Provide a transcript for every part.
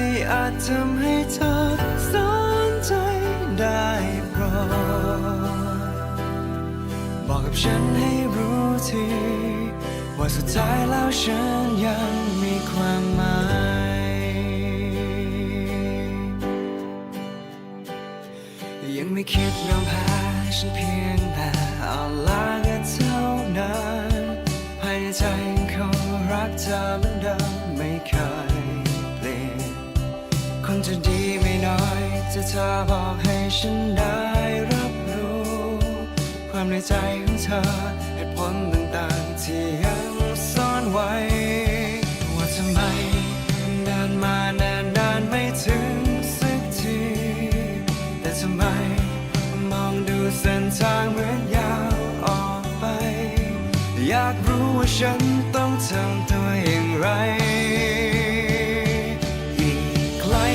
ที่อาจทำให้เธอสนใจได้โปรดบอกกับฉันให้รู้ทีว่าสุดท้ายแล้วฉันยังมีความหมายยังไม่คิดยอมแพ้ฉันเพียงแต่เอาลา จะดีไม่น้อยจะเธอบอกให้ฉันได้รับรู้ ความในใจของเธอเหตุผลต่างๆ ที่ยังซ่อนไว้ ว่าทำไมเดินมานานนานไม่ถึงสักที แต่ทำไมมองดูเส้นทางเหมือนยาวออกไป อยากรู้ว่าฉันต้องทำตัวอย่างไร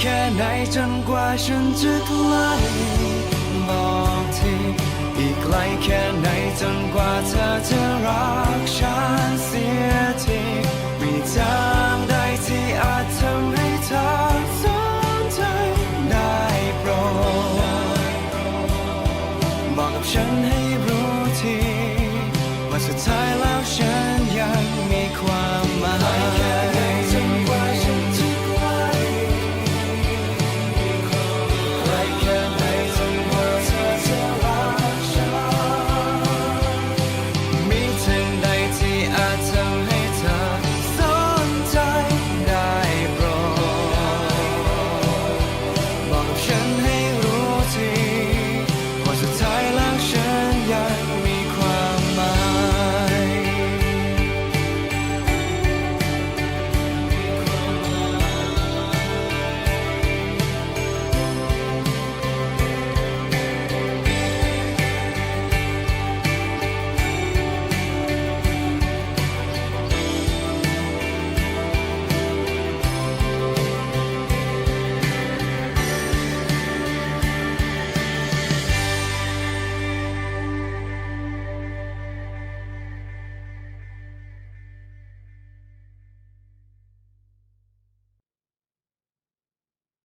แค่ไหนจนกว่าฉันจะใกล้บอกทีอีกไกลแค่ไหนจนกว่าเธอจะรักฉันเสียทีมีทางใดที่อาจทำให้เธอสนใจได้โปรดบอกกับฉันให้